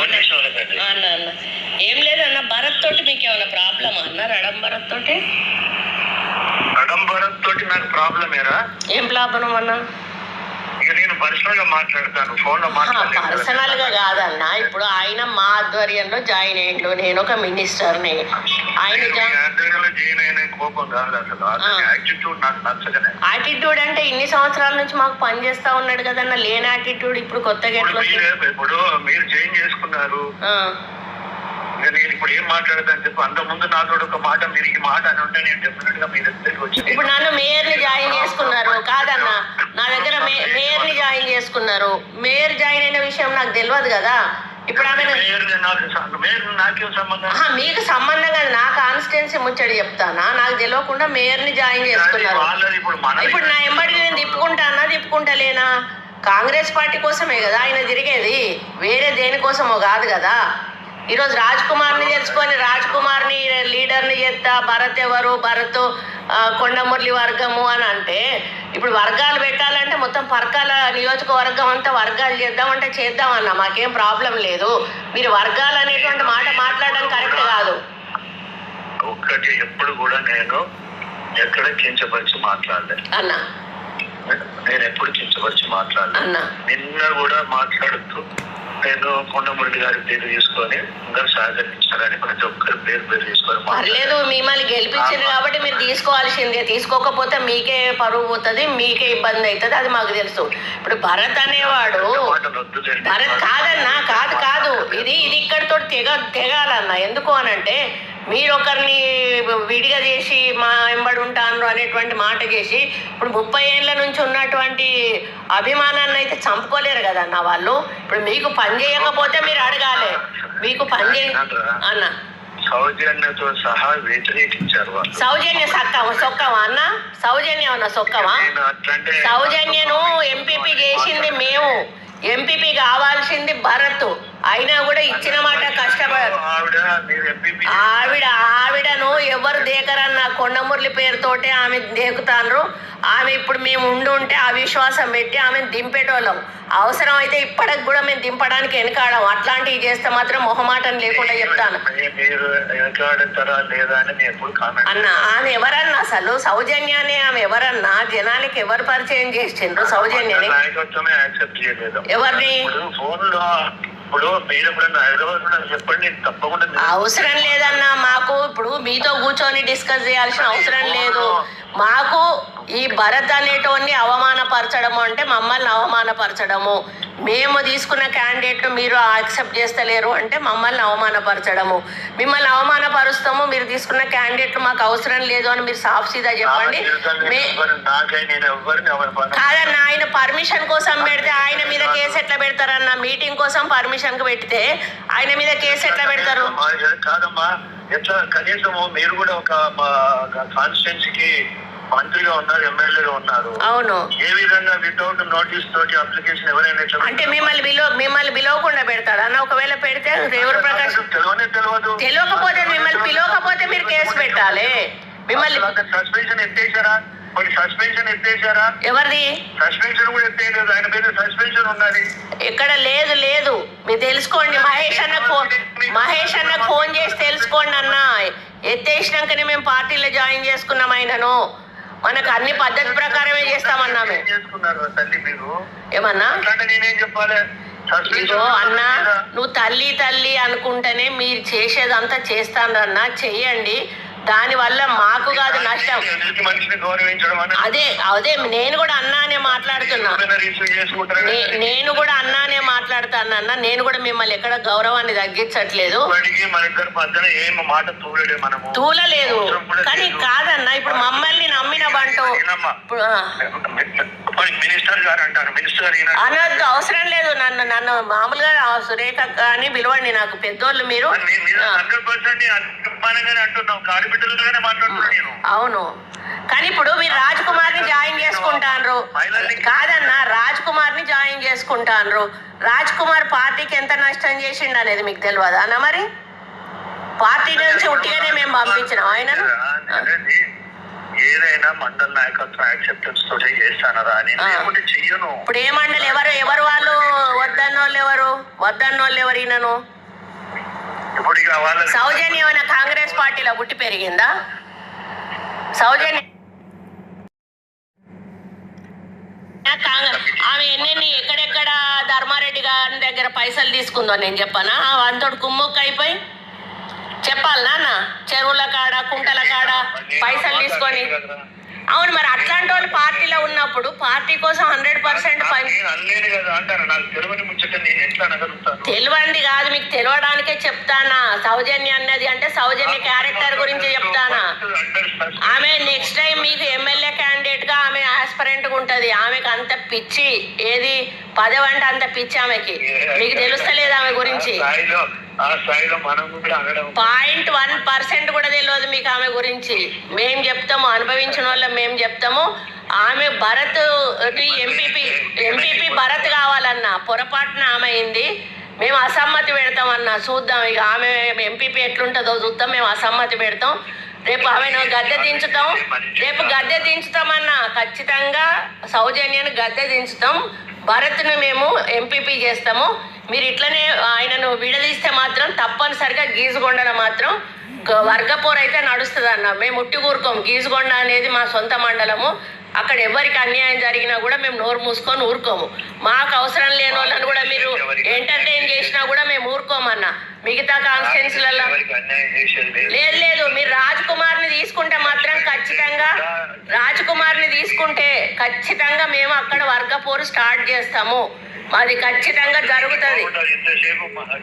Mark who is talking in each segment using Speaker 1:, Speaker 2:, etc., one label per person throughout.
Speaker 1: అన్న అన్న. ఏం లేదన్న భరత్ తోటి మీకు ఏమైనా ప్రాబ్లమ్ అన్న? రడం భరత్ తోటి?
Speaker 2: కడంబరం తోటి నాకు ప్రాబ్లం ఏరా
Speaker 1: ఏం ప్రాబ్లం అన్న?
Speaker 2: పర్సనల్గా మాట్లాడతాను
Speaker 1: ఫోన్లో పర్సనల్గా కాదన్న. ఇప్పుడు ఆయన మా ఆధ్వర్యంలో జాయిన్ అయ్యిండు నేను ఒక మినిస్టర్ని ఆయన జా-
Speaker 2: ఆధ్వర్యంలో చేయను అనే కోపం కాదు అసలు. యాటిట్యూడ్ నాకు నచ్చకనే.
Speaker 1: యాటిట్యూడ్ అంటే ఇన్ని సంవత్సరాల నుంచి మాకు పని చేస్తా ఉన్నాడు కదన్న. లేని యాటిట్యూడ్ ఇప్పుడు కొత్తగా ఎట్లా
Speaker 2: ఇప్పుడు మీరు జాయిన్ చేసుకున్నారు. నేను ఇప్పుడు ఏం మాట్లాడతాను చెప్పు అంత ముందు నాతో ఒక మాట మీరు ఈ మాట అని ఉంటే నేను డెఫినెట్గా మీ దగ్గరికి వచ్చి
Speaker 1: ఇప్పుడు నన్ను మేయర్ని జాయిన్ చేసుకున్నారు. కాదన్న. నా దగ్గర మేయర్ని జాయిన్ చేసుకున్నారు. మేయర్ జాయిన్ అయిన విషయం నాకు తెలియదు కదా. ఇప్పుడు ఆమె మీకు సంబంధం కాదు. నా కాన్స్టిట్యున్సీ ముచ్చడి చెప్తానా? నాకు తెలియకుండా మేయర్ని జాయిన్
Speaker 2: కానీ
Speaker 1: చేసుకున్నారు.
Speaker 2: ఇప్పుడు
Speaker 1: నా ఎంబడి నేను తిప్పుకుంటానా తిప్పుకుంటలేనా? కాంగ్రెస్ పార్టీ కోసమే కదా ఆయన తిరిగేది. వేరే దేనికోసమో కాదు కదా. ఈరోజు రాజ్ కుమార్ని తెలుసుకొని రాజ్ కుమార్ని లీడర్ని చేస్తా భరత్ ఎవరు? భరత్ కొండమురళి వర్గము అని అంటే ఇప్పుడు వర్గాలు పెట్టాలంటే మొత్తం పరకాల నియోజకవర్గం అంతా వర్గాలు చేద్దామంటే చేద్దామన్నా మాకేం ప్రాబ్లం లేదు. మీరు వర్గాలు అనేటువంటి మాట మాట్లాడడం కరెక్ట్ కాదు.
Speaker 2: ఒక్కటి ఎప్పుడు కూడా నేను ఎక్కడ కించపరిచి మాట్లాడలేదు
Speaker 1: అన్న.
Speaker 2: నేను ఎప్పుడు కించపరిచి మాట్లాడలేదు
Speaker 1: అన్న.
Speaker 2: నిన్న కూడా మాట్లాడుతూ కొండమురళి గారి పేరు తీసుకొని అందరు సహకరించారని ప్రతి ఒక్కరి పేరు పేరు తీసుకొని
Speaker 1: పర్లేదు మిమ్మల్ని గెలిపించారు కాబట్టి మీరు తీసుకోవాల్సిందే. తీసుకోకపోతే మీకే పరువు పోతుంది మీకే ఇబ్బంది అవుతుంది అది మాకు తెలుసు. ఇప్పుడు భరత్ అనేవాడు. భరత్ కాదన్నా కాదు కాదు. ఇది ఇది ఇక్కడితో తెగ తెగాలన్న. ఎందుకు అనంటే మీరు ఒకరిని విడిగా చేసి మా వెంబడి ఉంటాను అనేటువంటి మాట చేసి ఇప్పుడు ముప్పై ఏళ్ళ నుంచి ఉన్నటువంటి అభిమానాన్ని అయితే చంపుకోలేరు కదన్న వాళ్ళు? ఇప్పుడు మీకు పని చేయకపోతే మీరు అడగాలి. మీకు పని చేయ అన్న.
Speaker 2: సౌజన్యతో సహా వ్యతిరేకించారు
Speaker 1: సౌజన్య సక్కవ? సొక్కవా అన్న? సౌజన్యం అన్న సొక్కవా? సౌజన్యను ఎంపీపీ చేసింది మేము. ఎంపీపీ కావాల్సింది భరత్. అయినా కూడా ఇచ్చిన మాట కష్టపడ
Speaker 2: ఆవిడ
Speaker 1: ఆవిడను ఎవరు దేకరన్న కొండమురళి పేరుతోటే ఆమె దేకుతాండ్రు. ఆమె ఇప్పుడు మేము ఉండి ఉంటే అవిశ్వాసం పెట్టి ఆమెను దింపేటోళ్ళం. అవసరం అయితే ఇప్పటికి కూడా మేము దింపడానికి వెనకాడం అట్లాంటివి చేస్తే మాత్రం మొహమాటం లేకుండా చెప్తాను. అన్న ఆమె ఎవరన్నా అసలు సౌజన్యాన్ని ఆమె ఎవరన్నా జనానికి ఎవరు పరిచయం చేసిండ్రు సౌజన్యని?
Speaker 2: నాయకత్వమే యాక్సెప్ట్ చేయలేదు.
Speaker 1: ఎవరిని?
Speaker 2: ఇప్పుడు ఫోన్లో ఇప్పుడు మీరు ఎప్పుడన్నా హైదరాబాద్లో చెప్పండి నేను తప్పకుండా
Speaker 1: అవసరం లేదన్నా మాకు ఇప్పుడు మీతో కూర్చొని డిస్కస్ చేయాల్సిన అవసరం లేదు. మాకు ఈ భరత్ అనేటోన్ని అవమానపరచడము అంటే మమ్మల్ని అవమానపరచడము. మేము తీసుకున్న క్యాండిడేట్లు మీరు యాక్సెప్ట్ చేస్తలేరు అంటే మమ్మల్ని అవమానపరచడము. మిమ్మల్ని అవమానపరుస్తాము మీరు తీసుకున్న క్యాండిడేట్లు మాకు అవసరం లేదు అని మీరు సాఫ్ సీదా చెప్పండి. కాదన్న ఆయన పర్మిషన్ కోసం పెడితే ఆయన మీద కేసు ఎట్లా పెడతారన్న మీటింగ్ కోసం పర్మిషన్కు పెడితే ఆయన మీద కేసు ఎట్లా పెడతారు?
Speaker 2: ఎట్లా కనీసం మీరు కూడా ఒక కాన్స్టిట్యున్సీకి మంత్రిగా ఉన్నారు ఎమ్మెల్యేగా ఉన్నారు.
Speaker 1: అవును.
Speaker 2: ఏ విధంగా వితౌట్ నోటీస్ తోటి అప్లికేషన్ ఎవరైనా
Speaker 1: అంటే మిమ్మల్ని మిమ్మల్ని పిలవకుండా పెడతాడు? అన్న ఒకవేళ పెడితే రేవూరు ప్రకాష్
Speaker 2: నాకు తెలియనే తెలియదు.
Speaker 1: తెలియకపోతే మిమ్మల్ని పిలవకపోతే మీరు కేసు పెట్టాలి. మిమ్మల్ని
Speaker 2: సస్పెన్షన్ ఎత్తేసారా? కొన్ని సస్పెన్షన్ ఎత్తేసారా?
Speaker 1: ఎవరిది?
Speaker 2: సస్పెన్షన్ కూడా ఎత్తేయలేదు. ఆయన పేరు సస్పెన్షన్ ఉన్నది.
Speaker 1: ఎక్కడ లేదు లేదు. మీరు తెలుసుకోండి మహేష్ అన్న ఫోన్ మహేష్ అన్న ఫోన్ చేసి తెలుసుకోండి అన్న. ఎత్తేసినాకనే మేము పార్టీలో జాయిన్ చేసుకున్నాం ఆయనను. మనకు అన్ని పద్ధతి ప్రకారమే చేస్తామన్నా
Speaker 2: ఏం
Speaker 1: మేము
Speaker 2: చేసుకున్నారు తల్లి మీరు?
Speaker 1: ఏమన్నా?
Speaker 2: నేనేం చెప్పాలి?
Speaker 1: అన్న నువ్వు తల్లి తల్లి అనుకుంటేనే మీరు చేసేదంతా చేస్తానన్నా. చెయ్యండి. దానివల్ల మాకు కాదు నష్టం. అదే అదే నేను కూడా అన్నానే మాట్లాడుతున్నా. నేను కూడా అన్నానే మాట్లాడుతాను అన్న. నేను కూడా మిమ్మల్ని ఎక్కడ గౌరవాన్ని తగ్గించట్లేదు. తూలలేదు కానీ కాదన్న ఇప్పుడు మమ్మల్ని నమ్మిన బంటు.
Speaker 2: మినిస్టర్ గారు అంటారు. మినిస్టర్ గారు ఈయన
Speaker 1: అనొద్దు అవసరం లేదు. నన్ను నన్ను మామూలుగా సురేఖ అని పిలవండి నాకు. పెద్దోళ్ళు మీరు.
Speaker 2: హండ్రెడ్ పర్సెంట్ అభిమానంగానే అంటున్నావు. ఆడబిడ్డలుగానే మాట్లాడుతున్నా నేను.
Speaker 1: అవును. కానీ ఇప్పుడు మీరు రాజ్ కుమార్ని జాయిన్ చేసుకుంటాన్రు. కాదన్న రాజ్ కుమార్ని జాయిన్ చేసుకుంటాన్రు. రాజ్ కుమార్ పార్టీకి ఎంత నష్టం చేసిండు అనేది మీకు తెలియదా అన్న మరి? పార్టీ నుంచి ఉట్టిగానే మేము పంపించినాం.
Speaker 2: అనేది ఏదైనా మండల నాయకత్వం యాక్సెప్టెన్స్ తోటే చేస్తానరా? నేను
Speaker 1: ఆ.
Speaker 2: లేకుంటే చెయ్యను.
Speaker 1: ఇప్పుడు ఏ మండలి ఎవరు? ఎవరు వాళ్ళు? వద్దన్న వాళ్ళు ఎవరు? వద్దన్నోళ్ళు ఎవరు ఈయనను?
Speaker 2: ఇప్పుడు ఇక వాళ్ళ
Speaker 1: సౌజన్య ఏమైనా కాంగ్రెస్ పార్టీలో పుట్టి పెరిగిందా? సౌజన్య కాంగ్రెస్ ఆమె ఎన్నెన్ని ఎక్కడెక్కడ ధర్మారెడ్డి గారి దగ్గర పైసలు తీసుకుందో నేను చెప్పనా? అంతటి కుమ్ముక్క అయిపోయి చెప్పాలి నాన్న. చెరువుల కాడ కుంటల కాడ పైసలు తీసుకొని అవును మరి అట్లాంటి వాళ్ళు పార్టీలో ఉన్నప్పుడు పార్టీ కోసం హండ్రెడ్ పర్సెంట్
Speaker 2: అనలేను కదా
Speaker 1: మీకు తెలియడానికే చెప్తానా? సౌజన్య అన్నది అంటే సౌజన్య క్యారెక్టర్ గురించి చెప్తానా? ఆమె నెక్స్ట్ టైం మీకు ఎమ్మెల్యే క్యాండిడేట్గా ఆమె ఆస్పరెంట్గా ఉంటది. ఆమెకు అంత పిచ్చి ఏది పదవి అంటే అంత పిచ్చి ఆమెకి. మీకు తెలుస్తలేదు ఆమె గురించి. పాయింట్ వన్ పర్సెంట్ కూడా తెలియదు మీకు ఆమె గురించి. మేము చెప్తాము అనుభవించిన వాళ్ళం మేము చెప్తాము. ఆమె భరత్ ఎంపీపీ ఎంపీపీ భరత్ కావాలన్నా పొరపాటున ఆమె అయింది. మేము అసమ్మతి పెడతామన్నా చూద్దాం ఇక ఆమె ఎంపీపీ ఎట్లుంటుందో చూద్దాం మేము అసమ్మతి పెడతాం. రేపు ఆమెను గద్దె దించుతాం. రేపు గద్దె దించుతామన్నా ఖచ్చితంగా సౌజన్యాన్ని గద్దె దించుతాం. భరత్ను మేము ఎంపీపీ చేస్తాము. మీరు ఇట్లనే ఆయనను విడదీస్తే మాత్రం తప్పనిసరిగా గీజుగొండలో మాత్రం వర్గపోరు అయితే నడుస్తుంది అన్న మేము ఉట్టి ఊరుకోం గీజుగొండ అనేది మా సొంత మండలము. అక్కడ ఎవరికి అన్యాయం జరిగినా కూడా మేము నోరు మూసుకొని ఊరుకోము. మాకు అవసరం లేని వాళ్ళని కూడా మీరు ఎంటర్టైన్ చేసినా కూడా మేము ఊరుకోమన్న. మిగతా కాన్స్టిట్యున్సీలలో
Speaker 2: లేదు.
Speaker 1: లేదు మీరు రాజ్ కుమార్ని తీసుకుంటే మాత్రం ఖచ్చితంగా రాజ్ కుమార్ని తీసుకుంటే ఖచ్చితంగా మేము అక్కడ వర్గ పోరు స్టార్ట్ చేస్తాము. అది ఖచ్చితంగా జరుగుతుంది.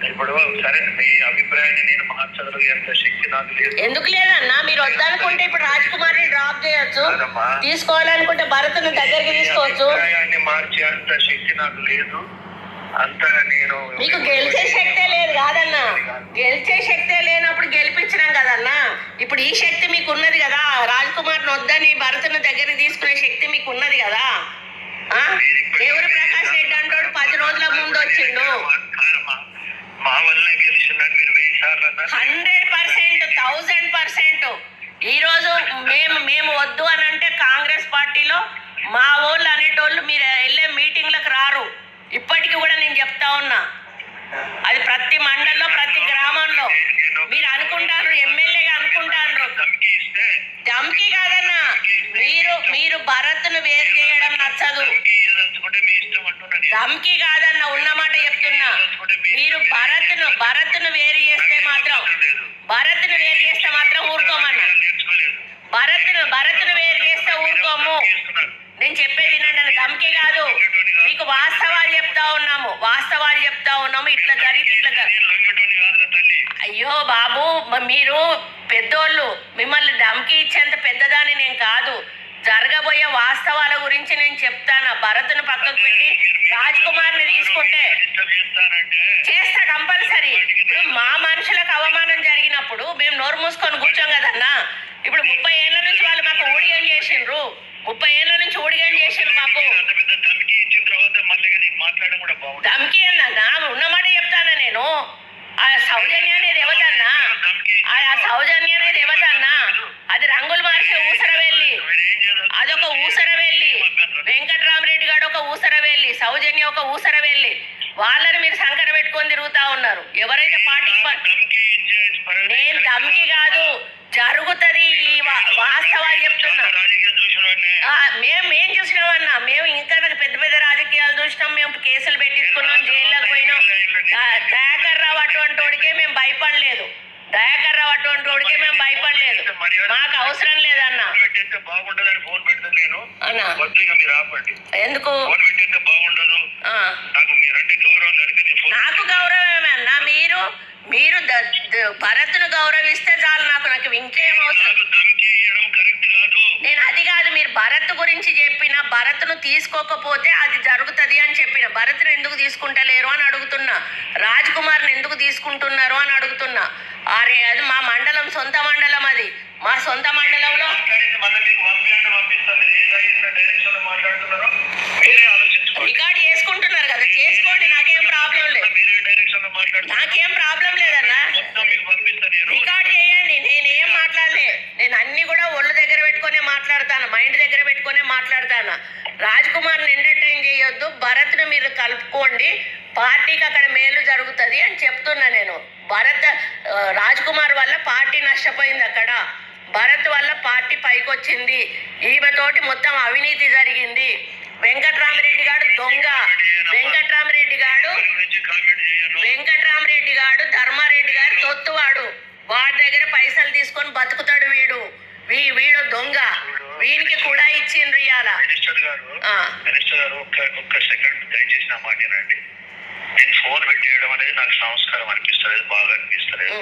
Speaker 2: ఇప్పుడు సరే మీ అభిప్రాయాన్ని నేను మార్చగలిగేంత శక్తి నాకు లేదు.
Speaker 1: ఎందుకు లేదన్నా? మీరు వద్దనుకుంటే ఇప్పుడు రాజ్ కుమార్ని డ్రాప్ చేయొచ్చు. తీసుకోవాలనుకుంటే భరత్ను దగ్గరికి తీసుకోవచ్చు.
Speaker 2: అభిప్రాయాన్ని మార్చే అంత శక్తి నాకు లేదు. అంత నేను
Speaker 1: మీకు గెలిచే శక్తే లేదు కాదన్నా. గెలిచే శక్తే లేనప్పుడు గెలిపించినాం కదన్నా. ఇప్పుడు ఈ శక్తి మీకు ఉన్నది కదా. రాజ్ కుమార్ని వద్దని భరత్ను దగ్గరికి తీసుకునే శక్తి మీకు ఉన్నది కదా. దేవుడు ప్రకాష్ రెడ్డి అంటాడు? పది రోజుల ముందు వచ్చిండు.
Speaker 2: మా వల్లనే గెలిచిందని మీరు వెయ్యి సార్లు అన్నారు.
Speaker 1: Hundred percent thousand percent. ఈ రోజు మేము మేము వద్దు అని అంటే కాంగ్రెస్ పార్టీలో మా వాళ్ళు అనేటోళ్ళు మీరు వెళ్ళే మీటింగ్లకు రారు. ఇప్పటికి కూడా నేను చెప్తా ఉన్నా. అది ప్రతి మండలంలో ప్రతి గ్రామంలో. మీరు అనుకుంటారు ఎమ్మెల్యేగా అనుకుంటారు.
Speaker 2: ధమ్కి
Speaker 1: కాదన్నా. మీరు మీరు భరత్ను వేరు చేయడం నచ్చదు
Speaker 2: ధమ్కి ఇయ్యదలుచుకుంటే మీ ఇష్టం
Speaker 1: దమ్కి కాదన్న ఉన్నమాట చెప్తున్నా. మీరు భరత్ను భరత్ను వేరు చేస్తే మాత్రం భరత్ను వేరు చేస్తే మాత్రం ఊరుకోమన్నా.
Speaker 2: నేర్చుకోలేదు
Speaker 1: భరత్ను భరత్ను వేరు చేస్తే ఊరుకోము. నేను చెప్పేది వినండి దమ్కి కాదు. మీకు వాస్తవాలు చెప్తా ఉన్నాము వాస్తవాలు చెప్తా ఉన్నాము. ఇట్లా జరిగి ఇట్లా అయ్యో బాబు మీరు పెద్దోళ్ళు మిమ్మల్ని ధమ్కి ఇచ్చేంత పెద్ద జరగబోయే వాస్తవాల గురించి నేను చెప్తాను. భరత్ను పక్కకు పెట్టి రాజ్ కుమార్ని తీసుకుంటే చేస్తా కంపల్సరీ. ఇప్పుడు మా మనుషులకు అవమానం జరిగినప్పుడు మేము నోరు మూసుకొని కూర్చోం కదన్నా. ఇప్పుడు ముప్పై ఏళ్ళ నుంచి వాళ్ళు మాకు ఊడిగం చేసిండ్రు. ముప్పై ఏళ్ళ నుంచి ఊడిగం చేసిండ్రు మాకు.
Speaker 2: ధమ్కి
Speaker 1: ఏందన్నా అన్నా? ఉన్నమాట చెప్తానా నేను? ఆ సౌజన్య అనేది ఎవతన్నా ఆ సౌజన్య అనేది ఎవతన్నా మార్చే ఊసర వెళ్ళి అదొక ఊసర వెళ్ళి వెంకట్రామరెడ్డి గారు ఒక ఊసర వెళ్ళి సౌజన్య ఒక ఊసర వెళ్ళి వాళ్ళని మీరు సంకర పెట్టుకొని తిరుగుతా ఉన్నారు. ఎవరైతే పార్టీకి నేను దమ్కి కాదు జరుగుతుంది ఈ వాస్తవాలు చెప్తున్నా. మేము ఏం చూసినామన్నా మేము ఇంకా పెద్ద పెద్ద రాజకీయాలు చూసినాం. మేము కేసులు పెట్టించుకున్నాం జైల్లోకి పోయినాం. దయాకర్ రావు అటువంటి వాడికే మేము భయపడలేదు. దయాకర్ రావు అటువంటి వాడికే మేము భయపడలేదు. మాకు అవసరం లేదన్న.
Speaker 2: బాగుండదని ఫోన్ మీరు ఆపండి.
Speaker 1: ఎందుకు?
Speaker 2: ఫోన్ పెట్టేస్తే బాగుండదు. నాకు మీరంటే గౌరవం ఫోన్
Speaker 1: నాకు గౌరవమే అన్న. మీరు మీరు భరత్ను గౌరవిస్తే చాలు నాకు నాకు ఇంకేం అవసరం
Speaker 2: నాకు ధమ్కి ఇవ్వడం కరెక్ట్ కాదు
Speaker 1: నేను అది కాదు మీరు భరత్ గురించి చెప్పిన భరత్ను తీసుకోకపోతే అది జరుగుతుంది అని చెప్పిన. భరత్ను ఎందుకు తీసుకుంటలేరు అని అడుగుతున్నా. రాజ్ కుమార్ని ఎందుకు తీసుకుంటున్నారు అని అడుగుతున్నా. అరే అది మా మండలం సొంత మండలం అది. మా సొంత మండలంలో రికార్డ్ చేసుకుంటున్నారు కదా. చేసుకోండి నాకేం ప్రాబ్లం లేదు. నాకేం ప్రాబ్లం లేదన్నా
Speaker 2: మొత్తం మీకు పంపిస్తాను నేను
Speaker 1: రికార్డ్ చేయండి నేనేం మాట్లాడలే నేను అన్ని కూడా ఒళ్ళు దగ్గర పెట్టుకునే మాట్లాడతాను? మైండ్ దగ్గర పెట్టుకునే మాట్లాడతాను? రాజ్ కుమార్ని ఎంటర్టైన్ చేయొద్దు భరత్ను మీరు కలుపుకోండి పార్టీకి అక్కడ మేలు జరుగుతుంది అని చెప్తున్నా నేను. భరత్ రాజ్ కుమార్ వల్ల పార్టీ నష్టపోయింది అక్కడ. భరత్ వల్ల పార్టీ పైకొచ్చింది. ఈమెతోటి మొత్తం అవినీతి జరిగింది. వెంకట్రామరెడ్డి గారు దొంగ. వెంకట్రామరెడ్డి గారు వెంకట్రామరెడ్డి గారు ధర్మారెడ్డి గారు తొత్తువాడు. వాడి దగ్గర పైసలు తీసుకొని బతుకుతాడు వీడు. వీ వీడు దొంగ. వీనికి కూడా ఇచ్చిండ్రు ఇవాళ
Speaker 2: మినిస్టర్ గారు. మినిస్టర్ గారు ఒక్క ఒక్క సెకండ్ దయచేసి నా మాట వినండి. నేను ఫోన్ పెట్టేయడం అనేది నాకు సంస్కారం అనిపిస్తలేదు బాగా అనిపిస్తలేదు.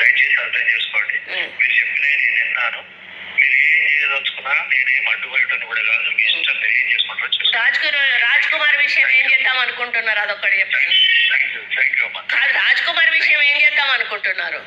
Speaker 2: దయచేసి అర్థం చేసుకోండి. మీరు చెప్పిన నేను విన్నాను. మీరు ఏం చేయదలుచుకున్నా నేనేం అడ్డుపడటం కూడా కాదు. మీ ఇష్టం మీరు ఏం చేసుకుంటారో
Speaker 1: రాజ్ కుమార్ రాజ్ కుమార్ విషయం ఏం చేద్దాం అనుకుంటున్నారు? అదొక్కటి చెప్పండి.
Speaker 2: థ్యాంక్ యూ థ్యాంక్ యూ అమ్మా.
Speaker 1: కాదు రాజ్ కుమార్ విషయం ఏం చేద్దాం అనుకుంటున్నారు?